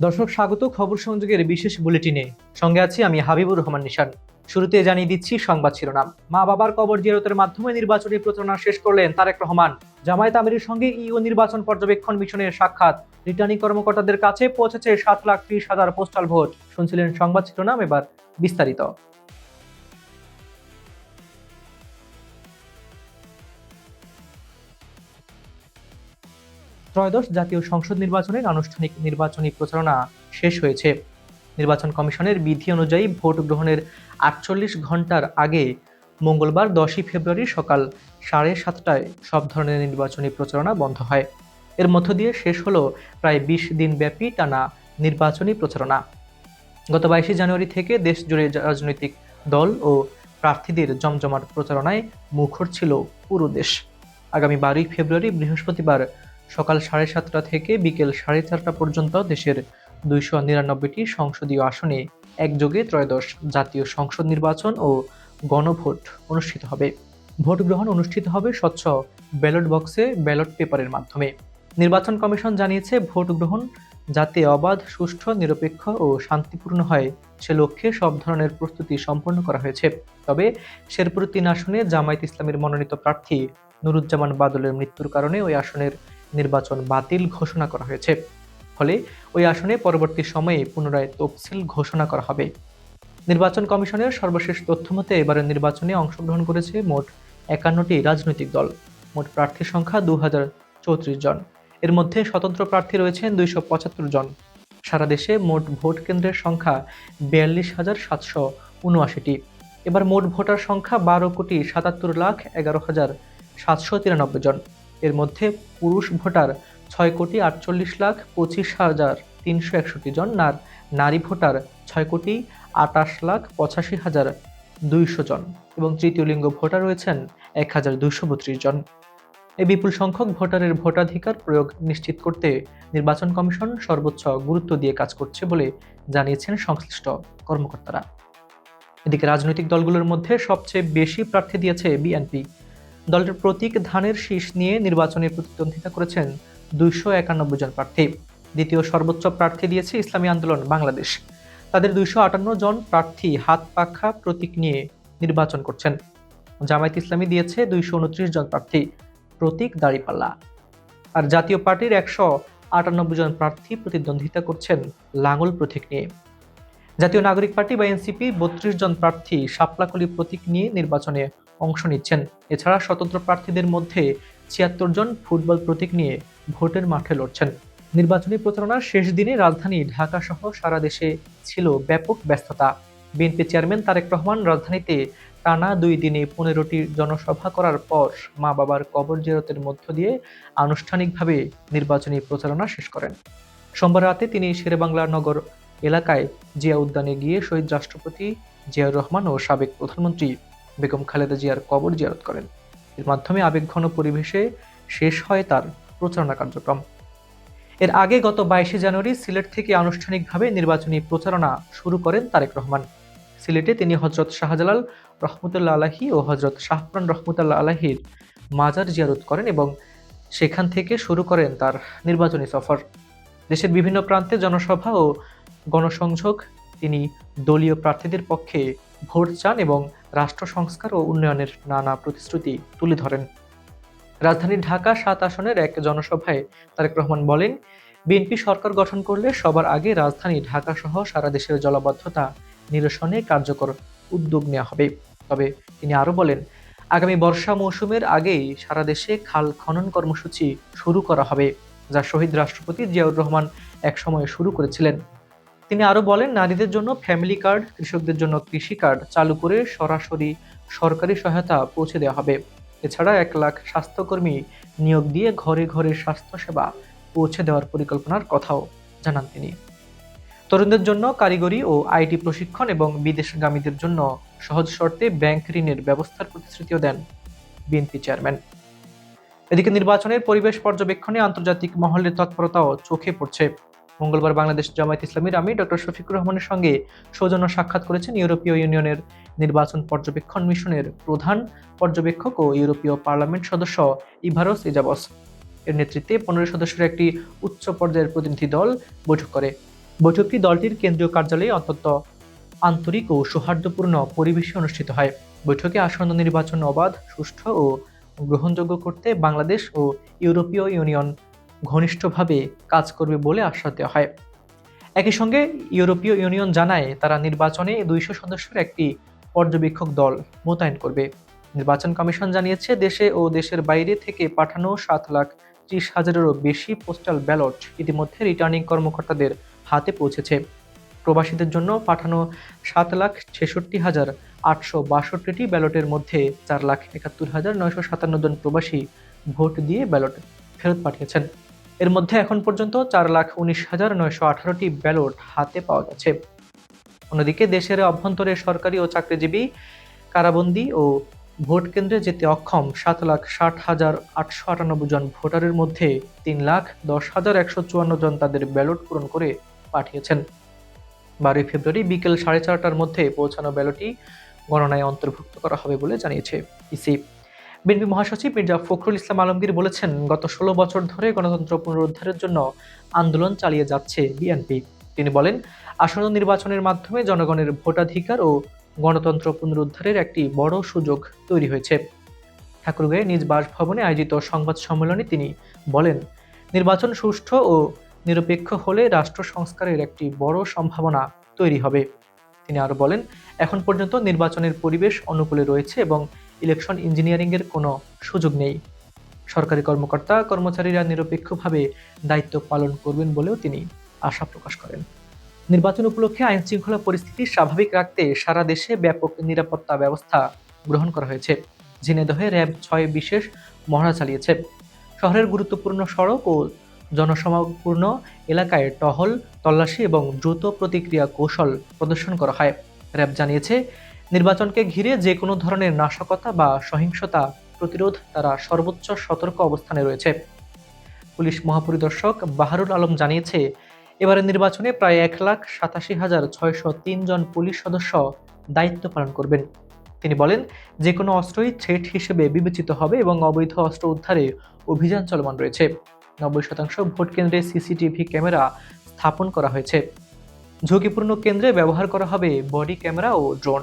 দর্শক, স্বাগত। খবর সংযোগের বিশেষ বুলেটিনে। সঙ্গে আছি আমি হাবিবুর রহমান নিশান। শুরুতে জানিয়ে দিচ্ছি সংবাদ শিরোনাম। মা বাবার কবর জিয়ারতের মাধ্যমে নির্বাচনী প্রচারণা শেষ করলেন তারেক রহমান। জামায়াত আমিরের সঙ্গে ইও নির্বাচন পর্যবেক্ষণ মিশনের সাক্ষাৎ। রিটার্নিং কর্মকর্তাদের কাছে পৌঁছেছে সাত লাখ ত্রিশ হাজার পোস্টাল ভোট। শুনছিলেন সংবাদ শিরোনাম এবার বিস্তারিত। ত্রয়োদশ জাতীয় সংসদ নির্বাচনের আনুষ্ঠানিক নির্বাচনী প্রচারণা শেষ হয়েছে। নির্বাচন কমিশনের বিধি অনুযায়ী ভোট গ্রহণের আটচল্লিশ ঘণ্টার আগে মঙ্গলবার দশই ফেব্রুয়ারি সকাল সাড়ে সাতটায় সব ধরনের নির্বাচনী প্রচারণা বন্ধ হয়। এর মধ্য দিয়ে শেষ হলো প্রায় বিশ দিনব্যাপী টানা নির্বাচনী প্রচারণা। গত বাইশে জানুয়ারি থেকে দেশ জুড়ে রাজনৈতিক দল ও প্রার্থীদের জমজমাট প্রচারণায় মুখর ছিল পুরো দেশ। আগামী বারোই ফেব্রুয়ারি বৃহস্পতিবার সকাল সাড়ে সাতটা থেকে বিকেল সাড়ে চারটা পর্যন্ত দেশের দুইশো নিরানব্বইটি সংসদীয় আসনে একযোগে ত্রয়োদশ জাতীয় সংসদ নির্বাচন ও গণভোট অনুষ্ঠিত হবে। ভোট গ্রহণ অনুষ্ঠিত হবে স্বচ্ছ ব্যালট বক্সে ব্যালট পেপারের মাধ্যমে। নির্বাচন কমিশন জানিয়েছে, ভোট গ্রহণ যাতে অবাধ, সুষ্ঠু, নিরপেক্ষ ও শান্তিপূর্ণ হয়, সে লক্ষ্যে সব ধরনের প্রস্তুতি সম্পন্ন করা হয়েছে। তবে শেরপুর তিন আসনে জামায়াত ইসলামের মনোনীত প্রার্থী নুরুজ্জামান বাদলের মৃত্যুর কারণে ওই আসনের নির্বাচন বাতিল ঘোষণা করা হয়েছে। ফলে ওই আসনে পরবর্তী সময়ে পুনরায় তফসিল ঘোষণা করা হবে। নির্বাচন কমিশনের সর্বশেষ তথ্য মতে এবারের নির্বাচনে অংশগ্রহণ করেছে মোট একান্নটি রাজনৈতিক দল। মোট প্রার্থীর সংখ্যা দু হাজার চৌত্রিশ জন। এর মধ্যে স্বতন্ত্র প্রার্থী রয়েছেন দুইশো পঁচাত্তর জন। সারা দেশে মোট ভোট কেন্দ্রের সংখ্যা বিয়াল্লিশ হাজার সাতশো উনআশিটি। এবার মোট ভোটার সংখ্যা বারো কোটি সাতাত্তর লাখ এগারো হাজার সাতশো তিরানব্বই জন। এর মধ্যে পুরুষ ভোটার ছয় কোটি আটচল্লিশ লাখ পঁচিশ হাজার তিনশো একষট্টি জন আর নারী ভোটার ছয় কোটি আটাশ লাখ পঁচাশি হাজার দুইশো জন এবং তৃতীয় লিঙ্গ ভোটার রয়েছেন এক হাজার দুইশো বত্রিশ জন। এই বিপুল সংখ্যক ভোটারের ভোটাধিকার প্রয়োগ নিশ্চিত করতে নির্বাচন কমিশন সর্বোচ্চ গুরুত্ব দিয়ে কাজ করছে বলে জানিয়েছেন সংশ্লিষ্ট কর্মকর্তারা। এদিকে রাজনৈতিক দলগুলোর মধ্যে সবচেয়ে বেশি প্রার্থী দিয়েছে বিএনপি। দলটির প্রতীক ধানের শীষ নিয়ে নির্বাচনে প্রতিদ্বন্দ্বিতা করেছেন দুইশো একানব্বই জন প্রার্থী। দ্বিতীয় সর্বোচ্চ প্রার্থী দিয়েছে ইসলামী আন্দোলন বাংলাদেশ। তাদের দুইশো আটান্ন জন প্রার্থী হাত পাখা প্রতীক নিয়ে নির্বাচন করছেন। জামায়াত ইসলামী দিয়েছে দুইশো উনত্রিশ জন প্রার্থী। প্রতীক দাঁড়িপাল্লা। আর জাতীয় পার্টির একশো আটানব্বই জন প্রার্থী প্রতিদ্বন্দ্বিতা করছেন লাঙ্গল প্রতীক নিয়ে। জাতীয় নাগরিক পার্টি বা এনসিপি বত্রিশ জন প্রার্থী শাপলাকলি প্রতীক নিয়ে নির্বাচনে অংশ নিচ্ছেন। এছাড়া স্বতন্ত্র প্রার্থীদের মধ্যে ছিয়াত্তর জন ফুটবল প্রতীক নিয়ে ভোটের মাঠে লড়ছেন। নির্বাচনী প্রচারণার শেষ দিনে রাজধানী ঢাকা সহ সারা দেশে ছিল ব্যাপক ব্যস্ততা। বিএনপি চেয়ারম্যান তারেক রহমান রাজধানীতে টানা দুই দিনে পনেরোটি জনসভা করার পর মা বাবার কবর জিয়ারতের মধ্য দিয়ে আনুষ্ঠানিকভাবে নির্বাচনী প্রচারণা শেষ করেন। সোমবার রাতে তিনি শেরেবাংলা নগর এলাকায় জিয়া উদ্যানে গিয়ে শহীদ রাষ্ট্রপতি জিয়াউর রহমান ও সাবেক প্রধানমন্ত্রী বেগম খালেদা জিয়ার কবর জিয়ারত করেন। এর মাধ্যমে আবেগঘন পরিবেশে শেষ হয় তার প্রচারণা কার্যক্রম। এর আগে গত বাইশে জানুয়ারি সিলেট থেকে আনুষ্ঠানিকভাবে নির্বাচনী প্রচারণা শুরু করেন তারেক রহমান। সিলেটে তিনি হজরত শাহজালাল রহমতুল্লাহ আলাহি ও হজরত শাহপুরান রহমতুল্লাহ আলাহির মাজার জিয়ারত করেন এবং সেখান থেকে শুরু করেন তার নির্বাচনী সফর। দেশের বিভিন্ন প্রান্তে জনসভা ও গণসংযোগ তিনি দলীয় প্রার্থীদের পক্ষে ভোট চান এবং রাষ্ট্র সংস্কার ও উন্নয়নের নানা প্রতিশ্রুতি তুলে ধরেন। রাজধানীর ঢাকা সাত আসনের এক জনসভায় তারেক রহমান বলেন, বিএনপি সরকার গঠন করলে সবার আগে রাজধানী ঢাকা সহ সারা দেশের জলাবদ্ধতা নিরসনে কার্যকর উদ্যোগ নেওয়া হবে। তবে তিনি আরও বলেন, আগামী বর্ষা মৌসুমের আগেই সারা দেশে খাল খনন কর্মসূচি শুরু করা হবে, যা শহীদ রাষ্ট্রপতি জিয়াউর রহমান একসময় শুরু করেছিলেন। তিনি আরও বলেন, নারীদের জন্য ফ্যামিলি কার্ড, কৃষকদের জন্য কৃষি কার্ড চালু করে সরাসরি সরকারি সহায়তা পৌঁছে দেওয়া হবে। এছাড়া এক লাখ স্বাস্থ্যকর্মী নিয়োগ দিয়ে ঘরে ঘরে স্বাস্থ্যসেবা পৌঁছে দেওয়ার পরিকল্পনার কথাও জানান তিনি। তরুণদের জন্য কারিগরি ও আইটি প্রশিক্ষণ এবং বিদেশগামীদের জন্য সহজ শর্তে ব্যাংক ঋণের ব্যবস্থার প্রতিশ্রুতিও দেন বিএনপি চেয়ারম্যান। এদিকে নির্বাচনের পরিবেশ পর্যবেক্ষণে আন্তর্জাতিক মহলের তৎপরতাও চোখে পড়ছে। মঙ্গলবার বাংলাদেশ জামায়াত ইসলামীর আমি ডক্টর শফিকুর রহমানের সঙ্গে সৌজন্য সাক্ষাৎ করেছেন ইউরোপীয় ইউনিয়নের নির্বাচন পর্যবেক্ষণ মিশনের প্রধান পর্যবেক্ষক ও ইউরোপীয় পার্লামেন্ট সদস্য ইভারস ইজাবস। এর নেতৃত্বে পনেরো সদস্যের একটি উচ্চ পর্যায়ের প্রতিনিধি দল বৈঠক করে। বৈঠকটি দলটির কেন্দ্রীয় কার্যালয়ে অত্যন্ত আন্তরিক ও সৌহার্দ্যপূর্ণ পরিবেশে অনুষ্ঠিত হয়। বৈঠকে আসন্ন নির্বাচন অবাধ, সুষ্ঠু ও গ্রহণযোগ্য করতে বাংলাদেশ ও ইউরোপীয় ইউনিয়ন ঘনিষ্ঠভাবে কাজ করবে বলে আশ্বাস দেওয়া হয়। একই সঙ্গে ইউরোপীয় ইউনিয়ন জানায়, তারা নির্বাচনে দুইশো সদস্যের একটি পর্যবেক্ষক দল মোতায়েন করবে। নির্বাচন কমিশন জানিয়েছে, দেশে ও দেশের বাইরে থেকে পাঠানো সাত লাখ ত্রিশ হাজারেরও বেশি পোস্টাল ব্যালট ইতিমধ্যে রিটার্নিং কর্মকর্তাদের হাতে পৌঁছেছে। প্রবাসীদের জন্য পাঠানো সাত লাখ ছেষট্টি হাজার আটশো বাষট্টিটি ব্যালটের মধ্যে চার লাখ একাত্তর হাজার নয়শো সাতান্ন জন প্রবাসী ভোট দিয়ে ব্যালট ফেরত পাঠিয়েছেন। এর মধ্যে এখন পর্যন্ত চার লাখ উনিশ হাজার নয়শো আঠারোটি ব্যালট হাতে পাওয়া গেছে। অন্যদিকে দেশের অভ্যন্তরে সরকারি ও চাকরিজীবী, কারাবন্দি ও ভোট কেন্দ্রে যেতে অক্ষম সাত লাখ ষাট হাজার আটশো আটানব্বই জন ভোটারের মধ্যে তিন লাখ দশ হাজার একশো চুয়ান্ন জন তাদের ব্যালট পূরণ করে পাঠিয়েছেন। বারোই ফেব্রুয়ারি বিকেল সাড়ে চারটার মধ্যে পৌঁছানো ব্যালটই গণনায় অন্তর্ভুক্ত করা হবে বলে জানিয়েছে ইসি। বিএনপি মহাসচিব মির্জা ফখরুল ইসলাম আলমগীর বলেছেন, গত ষোলো বছর ধরে গণতন্ত্র পুনরুদ্ধারের জন্য আন্দোলন চালিয়ে যাচ্ছে বিএনপি। তিনি বলেন, আসন্ন নির্বাচনের মাধ্যমে জনগণের ভোটাধিকার ও গণতন্ত্র পুনরুদ্ধারের একটি বড় সুযোগ তৈরি হয়েছে। ঠাকুরগাঁয়ে নিজ বাসভবনে আয়োজিত সংবাদ সম্মেলনে তিনি বলেন, নির্বাচন সুষ্ঠু ও নিরপেক্ষ হলে রাষ্ট্র সংস্কারের একটি বড় সম্ভাবনা তৈরি হবে। তিনি আরও বলেন, এখন পর্যন্ত নির্বাচনের পরিবেশ অনুকূলে রয়েছে এবং ইলেকশন ইঞ্জিনিয়ারিংয়ের কোনো সুযোগ নেই। সরকারি কর্মকর্তা, কর্মচারীরা নিরপেক্ষভাবে দায়িত্ব পালন করবেন বলেও তিনি আশা প্রকাশ করেন। নির্বাচন উপলক্ষে আইন শৃঙ্খলা পরিস্থিতি স্বাভাবিক রাখতে সারা দেশে ব্যাপক নিরাপত্তা ব্যবস্থা গ্রহণ করা হয়েছে। ঝিনেদহে র্যাব ছয় বিশেষ মহড়া চালিয়েছে। শহরের গুরুত্বপূর্ণ সড়ক ও জনসমাপূর্ণ এলাকায় টহল, তল্লাশি এবং দ্রুত প্রতিক্রিয়া কৌশল প্রদর্শন করা হয়। র্যাব জানিয়েছে নির্বাচনকে ঘিরে যে কোনো ধরনের নাশকতা বা সহিংসতা প্রতিরোধ তারা সর্বোচ্চ সতর্ক অবস্থানে রয়েছে। পুলিশ মহাপরিদর্শক বাহারুল আলম জানিয়েছে, এবারের নির্বাচনে প্রায় এক লাখ সাতাশি হাজার ছয়শো জন পুলিশ সদস্য দায়িত্ব পালন করবেন। তিনি বলেন, যে কোনো অস্ত্রই থ্রেট হিসেবে বিবেচিত হবে এবং অবৈধ অস্ত্র উদ্ধারে অভিযান চলমান রয়েছে। নব্বই শতাংশ ভোট কেন্দ্রে সিসিটিভি ক্যামেরা স্থাপন করা হয়েছে। ঝুঁকিপূর্ণ কেন্দ্রে ব্যবহার করা হবে বডি ক্যামেরা ও ড্রোন।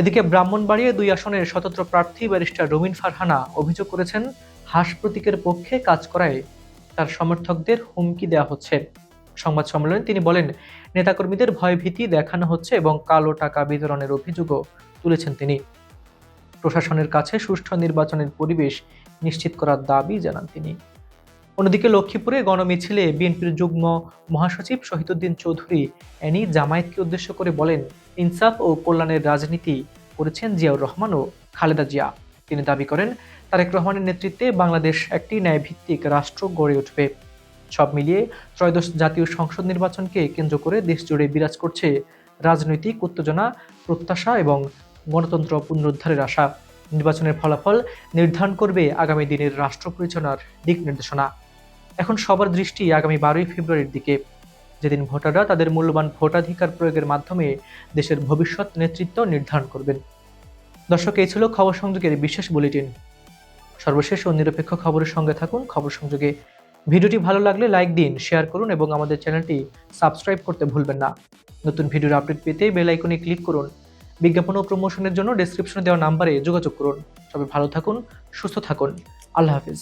এদিকে ব্রাহ্মণবাড়িয়া দুই আসনের স্বতন্ত্র প্রার্থী ব্যারিস্টার রবিন ফারহানা অভিযোগ করেছেন, হাঁস প্রতীকের পক্ষে কাজ করায় তার সমর্থকদের হুমকি দেওয়া হচ্ছে। সংবাদ সম্মেলনে তিনি বলেন, নেতাকর্মীদের ভয়ভীতি দেখানো হচ্ছে এবং কালো টাকা বিতরণের অভিযোগও তুলেছেন তিনি। প্রশাসনের কাছে সুষ্ঠু নির্বাচনের পরিবেশ নিশ্চিত করার দাবি জানান তিনি। অন্যদিকে লক্ষ্মীপুরে গণমিছিলে বিএনপির যুগ্ম মহাসচিব শহীদুদ্দিন চৌধুরী এনি জামায়াতকে উদ্দেশ্য করে বলেন, ইনসাফ ও কল্যাণের রাজনীতি করেছেন জিয়াউর রহমান ও খালেদা জিয়া। তিনি দাবি করেন, তারেক রহমানের নেতৃত্বে বাংলাদেশ একটি ন্যায়ভিত্তিক রাষ্ট্র গড়ে উঠবে। সব মিলিয়ে ত্রয়োদশ জাতীয় সংসদ নির্বাচনকে কেন্দ্র করে দেশ জুড়ে বিরাজ করছে রাজনৈতিক উত্তেজনা, প্রত্যাশা এবং গণতন্ত্র পুনরুদ্ধারের আশা। নির্বাচনের ফলাফল নির্ধারণ করবে আগামী দিনের রাষ্ট্র পরিচালনার দিক নির্দেশনা। এখন সবার দৃষ্টি আগামী বারোই ফেব্রুয়ারির দিকে। যেদিন ভোটাররা তাদের মূল্যবান ভোটাধিকার প্রয়োগের মাধ্যমে দেশের ভবিষ্যৎ নেতৃত্ব নির্ধারণ করবেন। দর্শক, এই ছিল খবর সংযোগের বিশেষ বুলেটিন। সর্বশেষ ও নিরপেক্ষ খবরের সঙ্গে থাকুন খবর সংযোগে। ভিডিওটি ভালো লাগলে লাইক দিন, শেয়ার করুন এবং আমাদের চ্যানেলটি সাবস্ক্রাইব করতে ভুলবেন না। নতুন ভিডিওর আপডেট পেতে বেল আইকনে ক্লিক করুন। বিজ্ঞাপন ও প্রমোশনের জন্য ডেসক্রিপশনে দেওয়া নাম্বারে যোগাযোগ করুন। সবাই ভালো থাকুন, সুস্থ থাকুন। আল্লাহ হাফিজ।